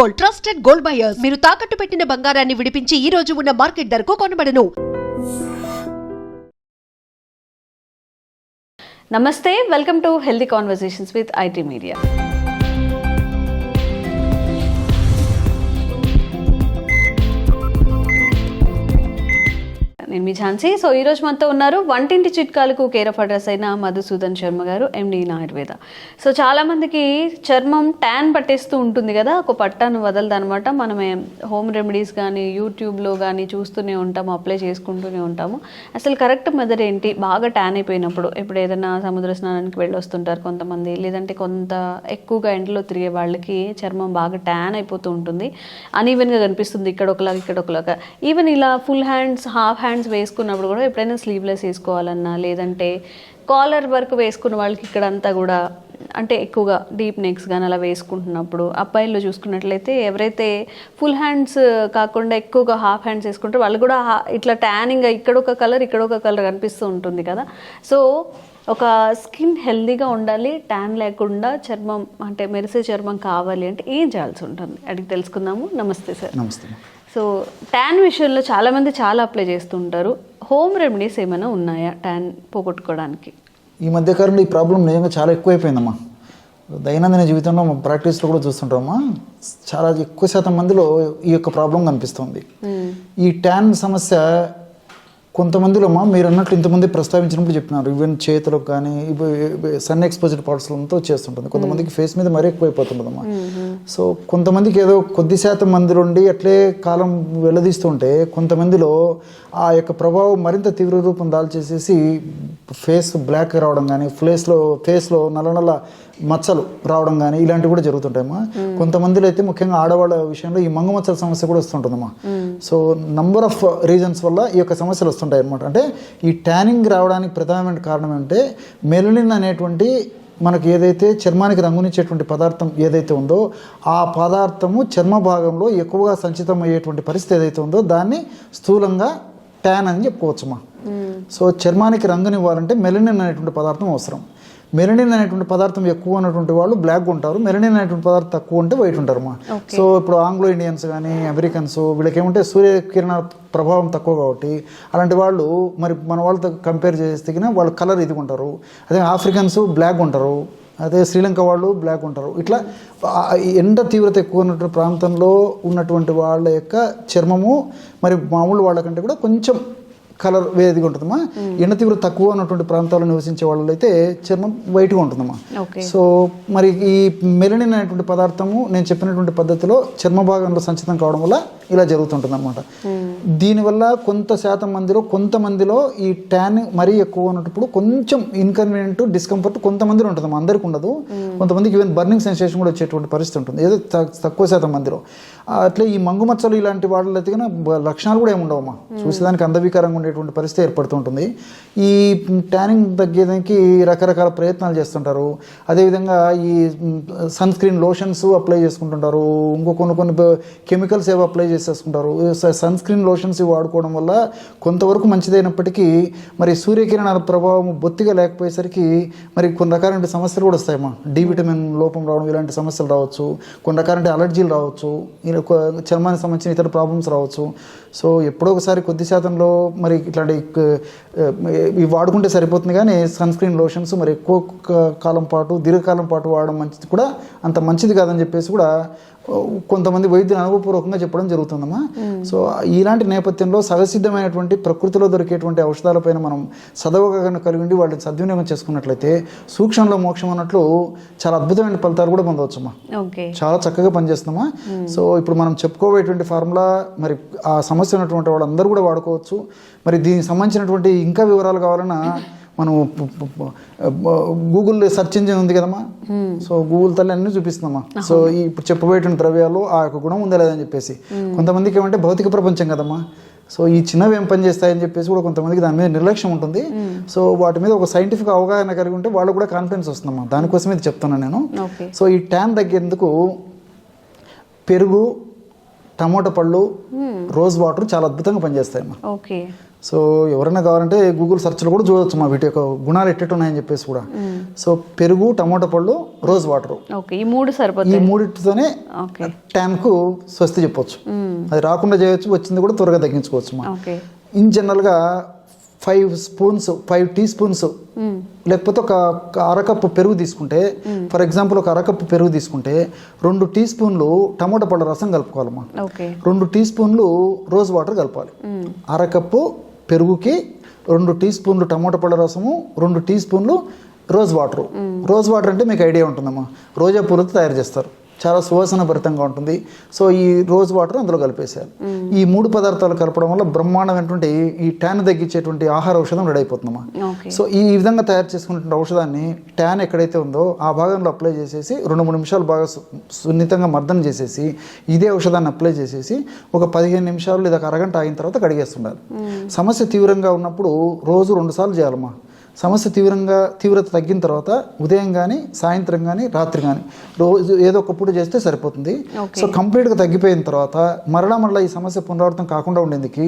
Gold trusted gold buyers. మీరు తాకట్టు పెట్టిన బంగారాన్ని విడిపించి ఈ రోజు ఉన్న మార్కెట్ ధరకు కొనబడను. నమస్తే welcome to healthy conversations with IT media నేను మీ ఝాన్సీ. సో ఈ రోజు మనతో ఉన్నారు వంటింటి చిట్కాలకు కేర్ ఆఫ్ అడ్రస్ అయిన మధుసూదన్ శర్మ గారు ఎండి ఆయుర్వేద. సో చాలా మందికి చర్మం ట్యాన్ పట్టేస్తూ ఉంటుంది కదా ఒక పట్టాను వదలదు అనమాట మనమే హోమ్ రెమెడీస్ కానీ యూట్యూబ్లో కానీ చూస్తూనే ఉంటాము అప్లై చేసుకుంటూనే ఉంటాము. అసలు కరెక్ట్ మెదర్ ఏంటి? బాగా ట్యాన్ అయిపోయినప్పుడు ఇప్పుడు ఏదైనా సముద్ర స్నానానికి వెళ్ళి వస్తుంటారు కొంతమంది. లేదంటే కొంత ఎక్కువగా ఎండలో తిరిగే వాళ్ళకి చర్మం బాగా ట్యాన్ అయిపోతూ ఉంటుంది. అన్ఈవెన్గా కనిపిస్తుంది ఇక్కడ ఒకలాగా ఇక్కడ ఒకలాగా ఈవెన్ ఇలా ఫుల్ హ్యాండ్స్ హాఫ్ హ్యాండ్స్ వేసుకున్నప్పుడు కూడా ఎప్పుడైనా స్లీవ్లెస్ వేసుకోవాలన్నా లేదంటే కాలర్ వర్క్ వేసుకున్న వాళ్ళకి ఇక్కడ అంతా కూడా అంటే ఎక్కువగా డీప్ నెక్స్ కానీ అలా వేసుకుంటున్నప్పుడు అబ్బాయిల్లో చూసుకున్నట్లయితే ఎవరైతే ఫుల్ హ్యాండ్స్ కాకుండా ఎక్కువగా హాఫ్ హ్యాండ్స్ వేసుకుంటారో వాళ్ళు కూడా ఇట్లా ట్యానింగ్ ఇక్కడ ఒక కలర్ ఇక్కడ ఒక కలర్ కనిపిస్తూ ఉంటుంది కదా. సో ఒక స్కిన్ హెల్దీగా ఉండాలి ట్యాన్ లేకుండా చర్మం అంటే మెరిసే చర్మం కావాలి అంటే ఏం చేయాల్సి ఉంటుంది? అడిగి తెలుసుకుందాము. నమస్తే సార్. నమస్తే. సో ట్యాన్ విషయంలో చాలామంది చాలా అప్లై చేస్తుంటారు. హోమ్ రెమెడీస్ ఏమైనా ఉన్నాయా ట్యాన్ పోగొట్టుకోవడానికి? ఈ మధ్య కాలంలో ఈ ప్రాబ్లం నిజంగా చాలా ఎక్కువైపోయిందమ్మా. దైనందిన జీవితంలో మా ప్రాక్టీస్లో కూడా చూస్తుంటామమ్మా. చాలా ఎక్కువ శాతం మందిలో ఈ యొక్క ప్రాబ్లం కనిపిస్తుంది. ఈ ట్యాన్ సమస్య కొంతమందిలో అమ్మా మీరు అన్నట్లు ఇంతమంది ప్రస్తావించినప్పుడు చెప్పినారు. ఈవెన్ చేతులకు కానీ సన్ ఎక్స్పోజర్ పార్ట్స్లతో చేస్తుంటుంది. కొంతమందికి ఫేస్ మీద మరీ ఎక్కువైపోతుంటుందమ్మా సో కొంతమందికి ఏదో కొద్ది శాతం మంది నుండి అట్లే కాలం వెల్లదీస్తుంటే కొంతమందిలో ఆ యొక్క ప్రభావం మరింత తీవ్ర రూపం దాల్చేసేసి ఫేస్ బ్లాక్ రావడం కానీ ఫేస్లో ఫేస్లో నల్ల నల్ల మచ్చలు రావడం కానీ ఇలాంటివి కూడా జరుగుతుంటాయమ్మా. కొంతమందిలో అయితే ముఖ్యంగా ఆడవాళ్ళ విషయంలో ఈ మంగు మచ్చల సమస్య కూడా వస్తుంటుందమ్మా. సో నంబర్ ఆఫ్ రీజన్స్ వల్ల ఈ యొక్క సమస్యలు వస్తుంటాయి అనమాట అంటే ఈ ట్యానింగ్ రావడానికి ప్రధానమైన కారణం ఏంటంటే మెలనిన్ అనేటువంటి మనకి ఏదైతే చర్మానికి రంగునిచ్చేటువంటి పదార్థం ఏదైతే ఉందో ఆ పదార్థము చర్మ భాగంలో ఎక్కువగా సంచితం అయ్యేటువంటి పరిస్థితి ఏదైతే ఉందో దాన్ని స్థూలంగా ట్యాన్ అని చెప్పుకోవచ్చమ్మా సో చర్మానికి రంగునివ్వాలంటే మెలనిన్ అనేటువంటి పదార్థం అవసరం. మెలనిన్ అనేటువంటి పదార్థం ఎక్కువ ఉన్నటువంటి వాళ్ళు బ్లాక్ ఉంటారు. మెలనిన్ అనేటువంటి పదార్థం తక్కువ ఉంటే వైట్ ఉంటారు అమ్మా. సో ఇప్పుడు ఆంగ్లో ఇండియన్స్ కానీ అమెరికన్స్ వీళ్ళకి ఏమంటే సూర్యకిరణ ప్రభావం తక్కువ కాబట్టి అలాంటి వాళ్ళు మరి మన వాళ్ళతో కంపేర్ చేస్తే వాళ్ళు కలర్ ఇది ఉంటారు అదే ఆఫ్రికన్స్ బ్లాక్ ఉంటారు అదే శ్రీలంక వాళ్ళు బ్లాక్ ఉంటారు ఇట్లా ఎండ తీవ్రత ఎక్కువ ఉన్నటువంటి ప్రాంతంలో ఉన్నటువంటి వాళ్ళ యొక్క చర్మము మరి మామూలు వాళ్ళకంటే కూడా కొంచెం కలర్ వేదిగా ఉంటుందమ్మా. ఎండ తీవ్రత తక్కువ ఉన్నటువంటి ప్రాంతాల్లో నివసించే వాళ్ళు అయితే చర్మం వైట్గా ఉంటుందమ్మా. సో మరి ఈ మెలనిన్ అనేటువంటి పదార్థము నేను చెప్పినటువంటి పద్ధతిలో చర్మ భాగంలో సంచితం కావడం వల్ల ఇలా జరుగుతుంటుంది అనమాట దీనివల్ల కొంత శాతం మందిలో కొంతమందిలో ఈ ట్యాన్ మరీ ఎక్కువ ఉన్నప్పుడు కొంచెం ఇన్కన్వీనియంట్ డిస్కంఫర్ట్ కొంతమందిలో ఉంటుంది. అందరికి ఉండదు. కొంతమందికి ఈవెన్ బర్నింగ్ సెన్సేషన్ కూడా వచ్చేటువంటి పరిస్థితి ఉంటుంది. ఏదో తక్కువ శాతం మందిలో. అట్లే ఈ మంగు మచ్చలు ఇలాంటి వాళ్ళ అయితే లక్షణాలు కూడా ఏమి ఉండవమ్మా చూసేదానికి అందవికారంగా ఉండేటువంటి పరిస్థితి ఏర్పడుతుంటుంది. ఈ ట్యానింగ్ తగ్గేదానికి రకరకాల ప్రయత్నాలు చేస్తుంటారు. అదేవిధంగా ఈ సన్ స్క్రీన్ లోషన్స్ అప్లై చేసుకుంటుంటారు. ఇంకో కొన్ని కొన్ని కెమికల్స్ ఏవో అప్లై చేసేసుకుంటారు. సన్ స్క్రీన్ లోషన్స్ వాడుకోవడం వల్ల కొంతవరకు మంచిదైనప్పటికీ మరి సూర్యకిరణాల ప్రభావం బొత్తిగా లేకపోయేసరికి మరి కొన్ని రకాలైన సమస్యలు కూడా వస్తాయమ్మా. డి విటమిన్ లోపం రావడం ఇలాంటి సమస్యలు రావచ్చు. కొన్ని రకాలంటే అలర్జీలు రావచ్చు. చర్మానికి సంబంధించిన ఇతర ప్రాబ్లమ్స్ రావచ్చు. సో ఎప్పుడో ఒకసారి కొద్ది శాతంలో మరి ఇట్లాంటి ఇవి వాడుకుంటే సరిపోతుంది కానీ సన్ స్క్రీన్ లోషన్స్ మరి ఎక్కువ కాలం పాటు దీర్ఘకాలం పాటు వాడడం మంచిది కూడా అంత మంచిది కాదని చెప్పేసి కూడా కొంతమంది వైద్యులు అనుభవపూర్వకంగా చెప్పడం జరుగుతుందమ్మా. సో ఇలాంటి నేపథ్యంలో సహసిద్ధమైనటువంటి ప్రకృతిలో దొరికేటువంటి ఔషధాలపైన మనం సదవగాహన కలిగి ఉండి వాటిని సద్వినియోగం చేసుకున్నట్లయితే సూక్ష్మంలో మోక్షం అన్నట్లు చాలా అద్భుతమైన ఫలితాలు కూడా పొందవచ్చమ్మా. ఓకే. చాలా చక్కగా పనిచేస్తున్నామా సో ఇప్పుడు మనం చెప్పుకోబోయేటువంటి ఫార్ములా మరి ఆ సమస్య ఉన్నటువంటి వాళ్ళందరూ కూడా వాడుకోవచ్చు. మరి దీనికి సంబంధించినటువంటి ఇంకా వివరాలు కావాలన్నా మనం గూగుల్ సెర్చ్ ఇంజిన్ ఉంది కదమ్మా? సో గూగుల్ తల్లి అన్ని చూపిస్తుందమ్మా. సో ఈ ఇప్పుడు చెప్పబోయేటువంటి ద్రవ్యాలు ఆ యొక్క గుణం ఉందా లేదని చెప్పేసి కొంతమందికి ఏమంటే భౌతిక ప్రపంచం కదమ్మా. సో ఈ చిన్నవి ఏం పని చేస్తాయని చెప్పేసి కూడా కొంతమందికి దాని మీద నిర్లక్ష్యం ఉంటుంది. సో వాటి మీద ఒక సైంటిఫిక్ అవగాహన కలిగి ఉంటే వాళ్ళకు కూడా కాన్ఫిడెన్స్ వస్తుందమ్మా. దానికోసమే ఇది చెప్తున్నాను నేను. సో ఈ ట్యాన్ తగ్గేందుకు పెరుగు టమోటా పళ్ళు రోజ్ వాటర్ చాలా అద్భుతంగా పనిచేస్తాయమ్మా. ఓకే. సో ఎవరైనా కావాలంటే గూగుల్ సెర్చ్లో కూడా చూడవచ్చు మా వీటి యొక్క గుణాలు ఎట్టెట్టు ఉన్నాయని చెప్పేసి కూడా. సో పెరుగు టమాటా పళ్ళు రోజ్ వాటర్ ఈ మూడు ఈ సరిపోతాయి మూడింటితోనే ఓకే. ట్యాన్కు స్వస్తి చెప్పొచ్చు. అది రాకుండా చేయొచ్చు వచ్చింది కూడా త్వరగా తగ్గించుకోవచ్చు మా. ఇన్ జనరల్గా five spoons five teaspoons లేకపోతే ఒక అరకప్పు పెరుగు తీసుకుంటే ఫర్ ఎగ్జాంపుల్ ఒక అరకప్పు పెరుగు తీసుకుంటే రెండు టీ స్పూన్లు టమాటా పళ్ళ రసం కలుపుకోవాలమ్మా. రెండు టీ స్పూన్లు రోజ్ వాటర్ కలపాలి. అరకప్పు పెరుగుకి రెండు టీ స్పూన్లు టమాటా పళ్ళ రసము రెండు టీ స్పూన్లు రోజ్ వాటర్. రోజ్ వాటర్ అంటే మీకు ఐడియా ఉంటుందమ్మా. రోజా పూలతో తయారు చేస్తారు. చాలా సువాసన భరితంగా ఉంటుంది. సో ఈ రోజ్ వాటర్ అందులో కలిపేశారు. ఈ మూడు పదార్థాలు కలపడం వల్ల బ్రహ్మాండమైనటువంటి ఈ ట్యాన్ తగ్గించేటువంటి ఆహార ఔషధం రెడీ అయిపోతుందమ్మా సో ఈ విధంగా తయారు చేసుకున్నటువంటి ఔషధాన్ని ట్యాన్ ఎక్కడైతే ఉందో ఆ భాగంలో అప్లై చేసేసి రెండు మూడు నిమిషాలు బాగా సున్నితంగా మర్దన చేసేసి ఇదే ఔషధాన్ని అప్లై చేసేసి ఒక పదిహేను నిమిషాలు లేదా అరగంట ఆగిన తర్వాత కడిగేస్తుండాలి సమస్య తీవ్రంగా ఉన్నప్పుడు రోజు రెండు సార్లు చేయాలమ్మా. సమస్య తీవ్రంగా తీవ్రత తగ్గిన తర్వాత ఉదయం కానీ సాయంత్రం కానీ రాత్రి కానీ రోజు ఏదో ఒక పూట చేస్తే సరిపోతుంది. సో కంప్లీట్గా తగ్గిపోయిన తర్వాత మరలా మరలా ఈ సమస్య పునరావృతం కాకుండా ఉండేందుకు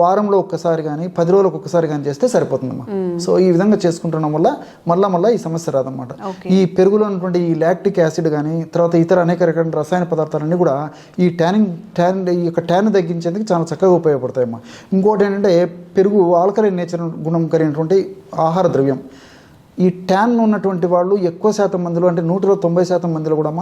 వారంలో ఒక్కసారి కానీ పది రోజులకు ఒక్కసారి కానీ చేస్తే సరిపోతుందమ్మా. సో ఈ విధంగా చేసుకుంటున్నాం వల్ల మళ్ళా మళ్ళీ ఈ సమస్య రాదన్నమాట. ఈ పెరుగులో ఉన్నటువంటి ఈ లాక్టిక్ యాసిడ్ కానీ తర్వాత ఇతర అనేక రకాల రసాయన పదార్థాలన్నీ కూడా ఈ ట్యానింగ్ ట్యాన్ ఈ యొక్క ట్యాన్ తగ్గించేందుకు చాలా చక్కగా ఉపయోగపడతాయమ్మా. ఇంకోటి ఏంటంటే పెరుగు ఆల్కలైన్ నేచర్ గుణం కలిగినటువంటి ఆహార ద్రవ్యం. ఈ ట్యాన్ ఉన్నటువంటి వాళ్ళు ఎక్కువ శాతం మందిలో అంటే నూటిలో తొంభై శాతం మందిలో కూడా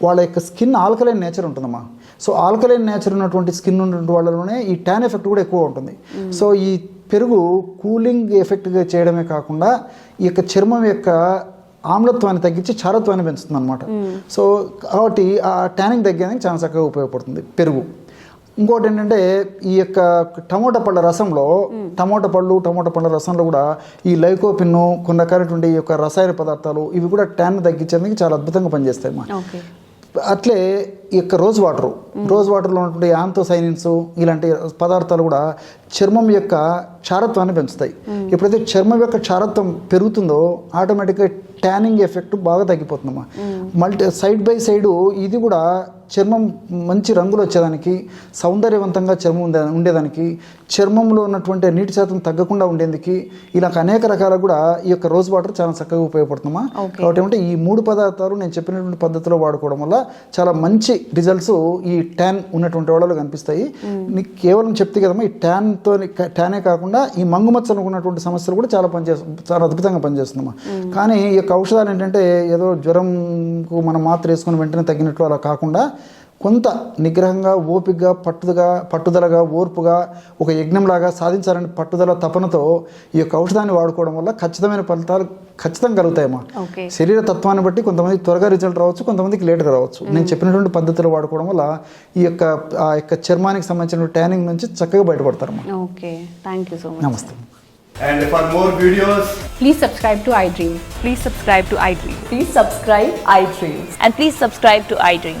వాళ్ళ యొక్క స్కిన్ ఆల్కలైన్ నేచర్ ఉంటుందమ్మా. సో ఆల్కలైన్ నేచర్ ఉన్నటువంటి స్కిన్ ఉన్నటువంటి వాళ్ళలోనే ఈ ట్యాన్ ఎఫెక్ట్ కూడా ఎక్కువ ఉంటుంది. సో ఈ పెరుగు కూలింగ్ ఎఫెక్ట్గా చేయడమే కాకుండా ఈ యొక్క చర్మం యొక్క ఆమ్లత్వాన్ని తగ్గించి చారత్వాన్ని పెంచుతుంది అనమాట సో కాబట్టి ఆ ట్యానింగ్ తగ్గడానికి చాలా చక్కగా ఉపయోగపడుతుంది పెరుగు. ఇంకోటి ఏంటంటే ఈ యొక్క టమోటా పళ్ళ రసంలో టమోటా పళ్ళు టమోటా పళ్ళ రసంలో కూడా ఈ లైకోపిన్ను కొన్ని రకాలైనటువంటి ఈ యొక్క రసాయన పదార్థాలు ఇవి కూడా ట్యాన్ తగ్గించేందుకు చాలా అద్భుతంగా పనిచేస్తాయి అమ్మా ఓకే. అట్లే ఈ యొక్క రోజ్ వాటర్ రోజ్ వాటర్లో ఉన్నటువంటి యాంతోసైనిన్స్ ఇలాంటి పదార్థాలు కూడా చర్మం యొక్క క్షారత్వాన్ని పెంచుతాయి. ఎప్పుడైతే చర్మం యొక్క క్షారత్వం పెరుగుతుందో ఆటోమేటిక్గా ట్యానింగ్ ఎఫెక్ట్ బాగా తగ్గిపోతుందమ్మా మల్టీ సైడ్ బై సైడ్ ఇది కూడా చర్మం మంచి రంగులు వచ్చేదానికి సౌందర్యవంతంగా చర్మం ఉండే ఉండేదానికి చర్మంలో ఉన్నటువంటి నీటి శాతం తగ్గకుండా ఉండేందుకు ఇలా అనేక రకాల కూడా ఈ యొక్క రోజ్ వాటర్ చాలా చక్కగా ఉపయోగపడుతుందమ్మా కాబట్టి ఏమంటే ఈ మూడు పదార్థాలు నేను చెప్పినటువంటి పద్ధతిలో వాడుకోవడం వల్ల చాలా మంచి రిజల్ట్స్ ఈ ట్యాన్ ఉన్నటువంటి వాళ్ళలో కనిపిస్తాయి. నీకు కేవలం చెప్తే కదమ్మా ఈ ట్యాన్తో ట్యానే కాకుండా ఈ మంగు మచ్చలు ఉన్నటువంటి సమస్యలు కూడా చాలా పనిచేస్తుంది చాలా అద్భుతంగా పనిచేస్తుందమ్మా కానీ ఈ యొక్క ఔషధాలు ఏంటంటే ఏదో జ్వరంకు మనం మాత్ర వేసుకుని వెంటనే తగ్గినట్లు అలా కాకుండా కొంత నిగ్రహంగా ఓపికగా పట్టుదగా పట్టుదలగా ఓర్పుగా ఒక యజ్ఞంలాగా సాధించాలని పట్టుదల తపనతో ఈ యొక్క ఔషధాన్ని వాడుకోవడం వల్ల ఖచ్చితమైన ఫలితాలు ఖచ్చితంగా కలుగుతాయమ్మా ఓకే శరీర తత్వాన్ని బట్టి కొంతమందికి త్వరగా రిజల్ట్ రావచ్చు కొంతమందికి లేట్గా రావచ్చు నేను చెప్పినటువంటి పద్ధతిలో వాడుకోవడం వల్ల ఈ యొక్క ఆ యొక్క చర్మానికి సంబంధించిన ట్యానింగ్ నుంచి చక్కగా బయటపడతారమ్మా okay thank you so much నమస్తే And for more videos, Please subscribe to iDream. Please subscribe to iDream. Please subscribe iDream. And please subscribe to iDream.